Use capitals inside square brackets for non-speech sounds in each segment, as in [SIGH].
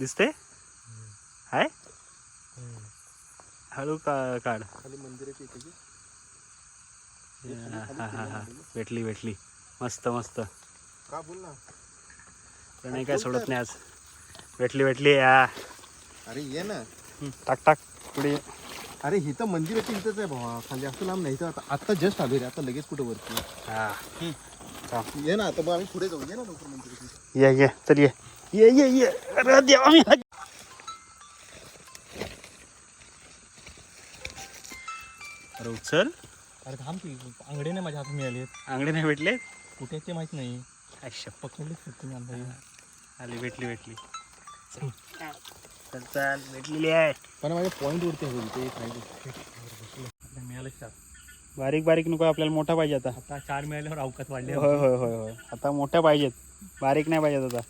दिसते? हाय. हळू का काढ. खाली मंदिराची. हा हा हा भेटली भेटली. मस्त मस्त. का बोल ना? नाही काय सोडत नाही आज. भेटली भेटली या. अरे ये ना. टाक टाक पुढे. अरे ही तर मंदिराची इथंच आहे भावा. खाली असं लांब नाही. तर आता आता जस्ट आलो रे. आता लगेच कुठे वरती? हा. ये ना आता मग आम्ही पुढे जाऊ ये ना लवकर मंदिराची ये ये. चल ये. ये ये ये अरे देवा मी हात- अरे उचल. अरे थांब की अंगडी नाही माझ्या हातात मिळाली अंगडी नाही भेटले कुठे ते माहीत नाही. आयुष्य पकडले अंदाजे आली भेटली भेटली. चल. चल. भेटलेली आहे. पण माझ्या पॉईंट वरती होईल ते मिळालं चार. बारीक बारीक नको आपल्याला मोठा पाहिजे आता. आता चार मिळाल्यावर अवकात वाढले होय होय होय होय. आता मोठ्या पाहिजेत. बारीक नाही पाहिजेत आता.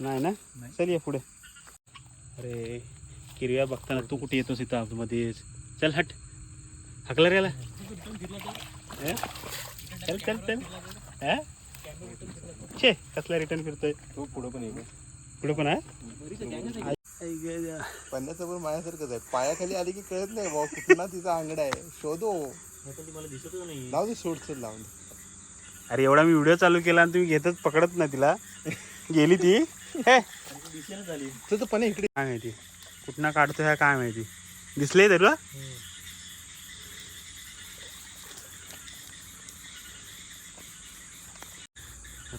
नाही ना. चल ये पुढे. अरे किरव्या बघताना तू कुठे येतोस इथं आतमध्येच चल हट. हकला रे हे? चल चल चल. हे? छे कसला रिटर्न करतोय तो पुढे पण येईल पुढे पण आहे? आई गे द्या. पन्नास पण माझ्यासारखंच आहे. पायाखाली आली की कळत नाही भाऊ कुठला तिचा अंगडा आहे. शोधो. लाव दे सोड चल लावून. अरे एवढा मी व्हिडिओ चालू केला आणि तुम्ही घेतच पकडत नाही तिला. गेली ती. हे. तर पण इकडे. काय माहिती? कुठनं काढतो ह्या काय माहिती? दिसले तुला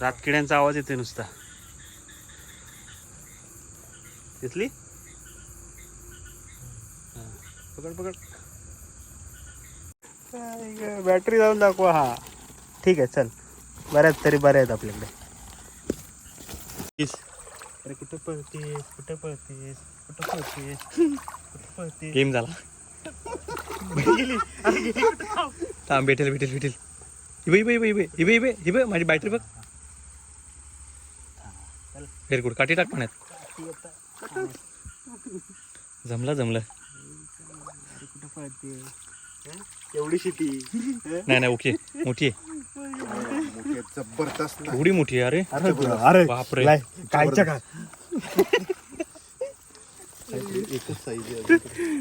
रातकिड्यांचा आवाज येतोय नुसता. दिसली. पकड पकड. बॅटरी जाऊन दाखवा हा. ठीक आहे चल. बऱ्याच तरी बऱ्या आहेत आपल्याकडे. अरे कुठं पळतेस? कुठं पळतेस? कुठं पळतेस? कुठं पळतेस? गेम झाला. गेली अरे गेली कुठं? थांब. थांब भेटेल भेटेल भेटेल. इबे इबे इबे इबे इबे इबे इबे माझी बॅटरी बघ. फेर कुठं काठी टाक पाण्यात. जमलं जमलं. अरे कुठं पळते एवढी शिटी नाही नाही ओके मोठी आहे. मोठे जबरदस्त. एवढी मोठी आहे अरे. अरे अरे. बापरे. लाय, कायच्या काय एकच साईज आहे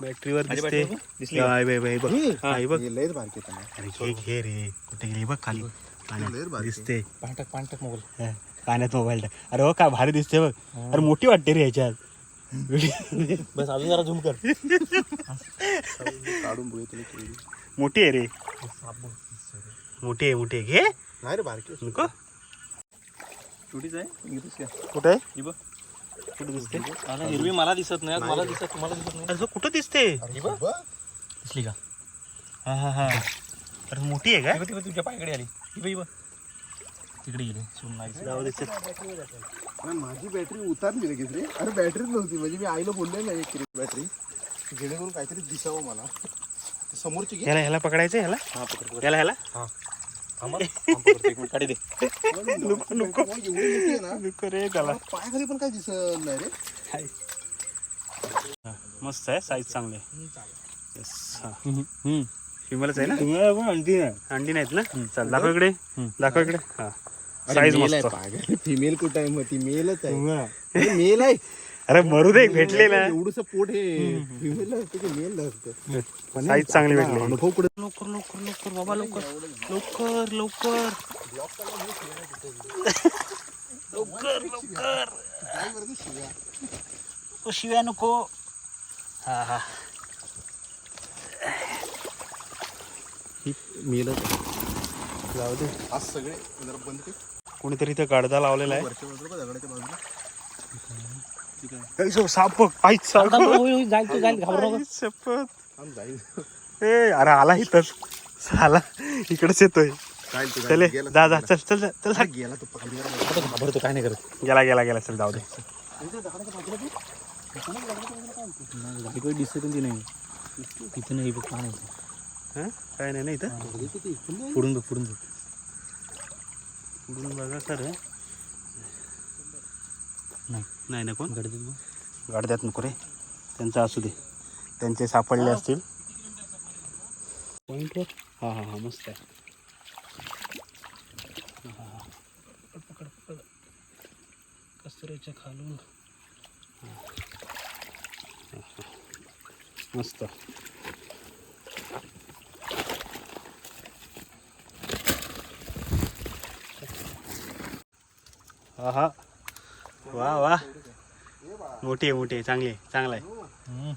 बॅटरीवर माझी दिसते. battery बघ, दिसली हाय बाय बाय बघ हे, बघ. लयच बारके आहेत ना. अरे घे घे रे. कुठे गेली बघ खाली. लय पाण्यात बारकी. दिसते. पाणी टाक पाणी टाक मोबाईल. हा, पाण्यात मोबाईल. टाक अरे हो काय भारी दिसते बघ. अरे मोठी वाटते रे ह्याच्यात [LAUGHS] बस अजून जरा झूम कर. काढून बघू तुला केवढी. मोठी आहे रे. मोठी आहे मोठी आहे. घे. नाही रे बारके. नको. छोटीच आहे. कुठे आहे? कुठे दिसते? हिरवी मला दिसत नाही मला दिसत तुम्हाला दिसत नाही. अरे कुठं दिसते. दिसली का? हा हा हा. अरे मोठी आहे बघ, तुझ्या पायाकडे आली. ही ही बघ तिकडे गेली माझी बॅटरी उतारली लगेच रे. अरे बॅटरीच नव्हती. म्हणजे मी आईला बोलले नाही एक बॅटरी जेणेकरून काहीतरी दिसावं मला. समोरची घे. ह्याला ह्याला पकडायचं ह्याला? हा पकड ह्याला ह्याला? हा. [LAUGHS] थांब, पकडतो, एक मिनिट. काढी दे. नको नको एवढी मोठी आहे ना. नको रे त्याला. पायाखाली पण काय दिसत नाही रे. मस्त आहे साईज चांगली आहे. हा. ना? अंडी अंडी नाहीत ना? चल दाखव इकडे. दाखव इकडे. हा. साईज मस्त. फिमेल कुठं आहे? मग ती मेलच आहे. मेल आहे. अरे मरू दे भेटले ना एवढस पोट हे फिमेल असतं की मेल असतं साईज चांगली भेटली. अनुभव कुठे? लवकर लवकर लवकर बाबा लवकर. लवकर लवकर. लवकर लवकर. शिव्या नको. हा हा. मेलच जाऊ दे. आज सगळे जरा बंद कर. कोणीतरी इथं गाडदा लावलेला आहे. वरच्या बाजूला का दगडाच्या बाजूला. ऐ, सो, साप बघ आईच साप जाईल तू जाईल घाबरू नको. आईच शपथ. थांब जाईल ए अरे आला इथंच. आला इकडेच येतोय. जाईल तो, चले जाईल. गेला जा चल चल चल चल. गेला. गेला तो. पकडला आता घाबरतो काय नाही करत. गेला गेला गेला चल जाऊ दे. इकडे दिसत ती नाही. तिथे नाही बघ काय नाही. हं? काय नाही ना इथं? पुढून बघ पुढून बघ. पुढून बघा खरं नाही. नाही ना कोण? गडदीत बघ गाडद्यात नको रे. त्यांचं असू दे. त्यांचे सापडले असतील. पॉईंटवर हा हा हा मस्त आहे. हा, हा. पकड, पकड, खालून. मस्त. हा हा वा वा. मोठी आहे मोठी आहे. चांगली आहे चांगला आहे.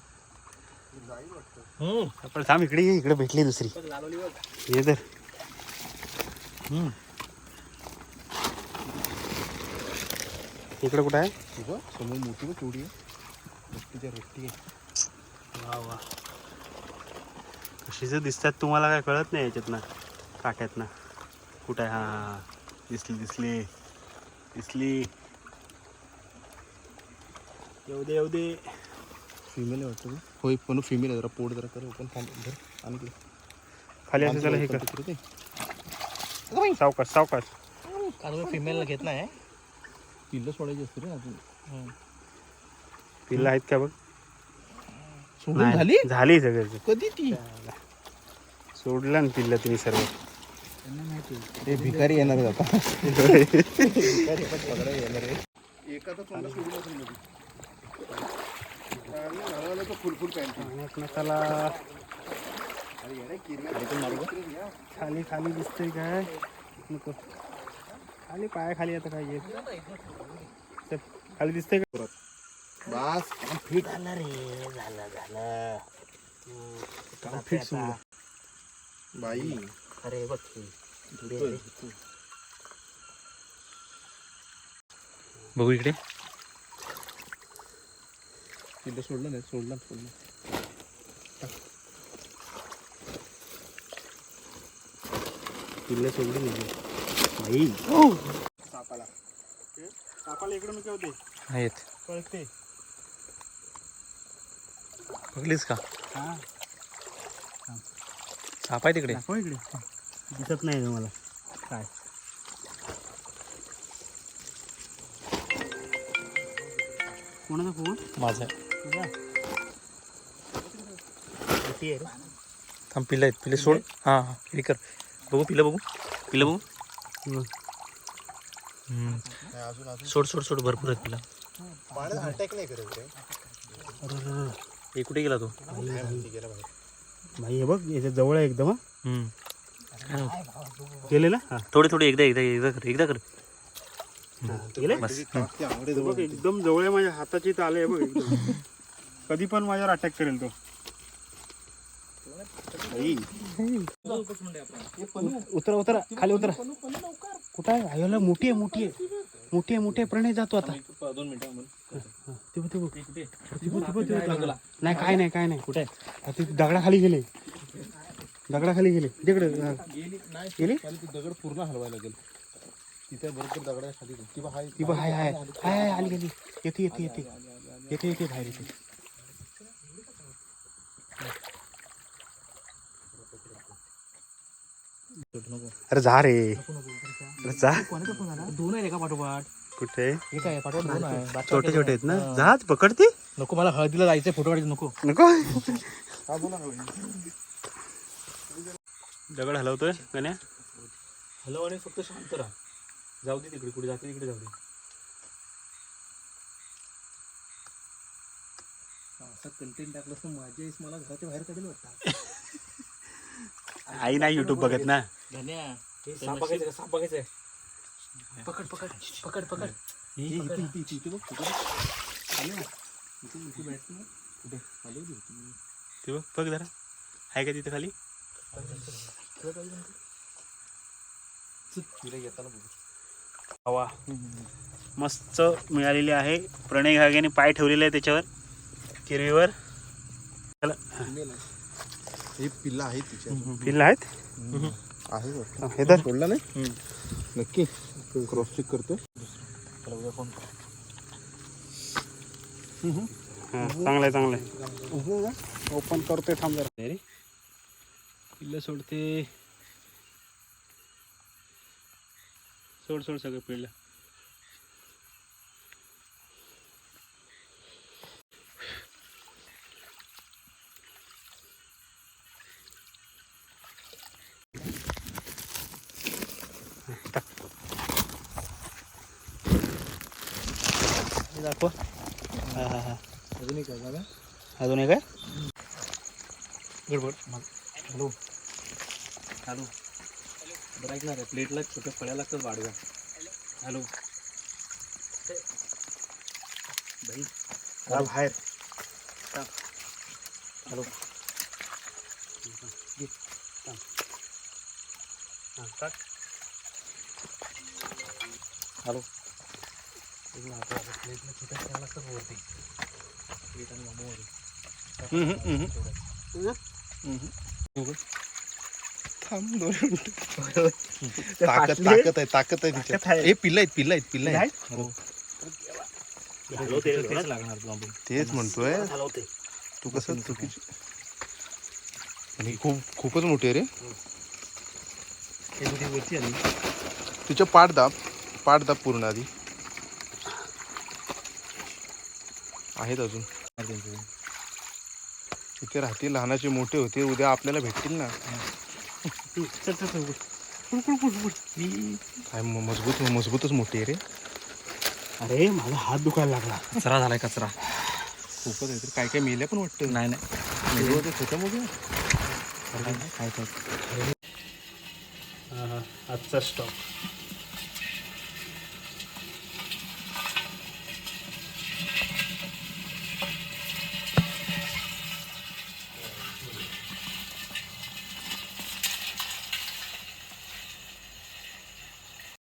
आपण थांब इकडे इकडे भेटली दुसरी. ये तर. इकडे कुठं आहे? समोर मोठी केवढी आहे. रट्टी आहे. वा वा. कशी जर दिसतात तुम्हाला काय कळत नाही याच्यातनं काट्यातनं. कुठं आहे? हा. दिसली दिसली. दिसली येऊ दे येऊ दे फिमेल आहे वाटतं. होय पण फिमेल आहे जरा पोट जरा कर ओपन फॉर्म धर आणि इकडे. खाली असं त्याला हे कर ते. सावकाश सावकाश. फिमेलला घेत नाही. पिल्लं सोडायची असते रे अजून. पिल्लं आहेत का बघ? सोडून झाली? झाली सगळं कधी ती? सोडलं ना पिल्लं तुम्ही सर्व. ते भिकारी येणार आता. या. खाली खाली दिसतंय काय? नको. खाली पाया खाली आता काय येत खाली दिसतंय का? बस. फिट झालं रे झालं झालं. काम फिट बाई. अरे बघ बघू इकडे. पिल्लं सोडलं नाही सोडलं सोडलं. पिल्लं सोडली नाही. बाई. सापाला. सापाला इकडे नको होते आहेत. कळते बघलीस का? हा. आहे तिकडे? दाखव इकडे. दिसत नाही तुम्हाला काय? कोणाचा फोन? माझा तुझा? किती आहे रे. थांब पिल्लं आहेत. पिल्ले सोड. हां हां. हे कर. बघू पिल्लं बघू. पिल्लं बघू. हम्म. सोड सोड सोड. भरपूर आहेत पिल्लं. पाण्यात अटॅक नाही करत रे. अरे अरे, अरे. हे कुठे गेला तो? भाई हे बघ याच्या जवळ आहे एकदम हा. ना हा. थोडे थोडे एकदा एकदा एकदा कर एकदा कर. बस. बघ एकदम जवळ आहे माझ्या हाताची तर आले बघ एकदम. कधी पण माझ्यावर अटॅक करेल तो. भाई. उतरा उतरा खाली उतरा. कुठं आहे? आयोला मोठी आहे मोठी आहे. मोठी मोठी प्रणय जातो आता. दोन मिनिटं. नाही काय नाही काय नाही. कुठे? ते दगडाखाली गेले. दगडाखाली गेले. तिकडे. गेली दगड पूर्ण हलवायला लागेल. तिथे बरोबर दगडा खाली ती बघ हाय आली गेली येते येते येते. येते येते बाहेर येते. अरे जा रे. जा दोन आहे का पाठोपाठ. कुठे? हे काय पाठोपाठ दोन आहे. छोटे छोटे आहेत ना? जहाज पकडते? नको मला हळदीला जायचंय फोटो काढायचं नको. नको? हा दगड हलवतोय गण्या हॅलो आणि फक्त शांत राहा. जाऊ दे तिकडे कुठे जाते तिकडे जाऊ दे. असं कंटेंट टाकलं तर माझ्या आईस मला घराच्या बाहेर काढेल वाटतं. [LAUGHS] आई नाही युट्यूब बघत ना. धन्या साप बघायचं का? साप बघायचंय पकड पकड पकड पकड. इथे इथे इथे इथे बघ ते जरा. आहे का तिथे खाली? तिला येताना बघू. हवा. मस्त मिळालेली आहे. प्रणय घाग्याने पाय ठेवलेले आहे त्याच्यावर. किरवीवर आहे हे पिल्ला आहे तिच्या. पिल्लं आहेत? आहे. हा, धर. सोडला नाही? नक्की. क्रॉस चेक करतो. हा, चांगलं आहे चांगलं आहे ओपन करतोय थांब जरा. रे. पिल्लं सोडते. सोड सोड सगळं पिल्लं. हे दाखव. हा हा हा. अजून एक आहे बघा. अजून एक आहे? गडबड हॅलो. हॅलो. बरं ऐक ना रे प्लेटला छोट्या फळ्या लागतात वाढव्या हॅलो. भाई हा, बाहेर हॅलो हां. हॅलो प्लेटला छोट्या फळ्या लागतात वरती प्लेट आणि मामूवर थांब दोन मिनिटं. [LAUGHS] ताकद ताकद आहे ताकद आहे. तिच्यात हे पिल्ला आहेत पिल्ला आहेत पिल्ला आहेत. रे तेच म्हणतोय. हलवते तू कसं चुकीची आणि खूप खूपच मोठी रे. हे तिच्या पाठ दाब. पाठ दाब पूर्ण आधी. आहेत अजून. तिथे राहतील लहानाचे मोठे होते उद्या आपल्याला भेटतील ना. काय म- मजबूत मजबूतच मोठी आहे रे. अरे माझा हात दुखायला लागला. कचरा झालाय कचरा. खूपच आहे. काय काय मेल्या पण वाटतं? नाही नाही. छोट्या मोठ्या काय काय? आजचा स्टॉक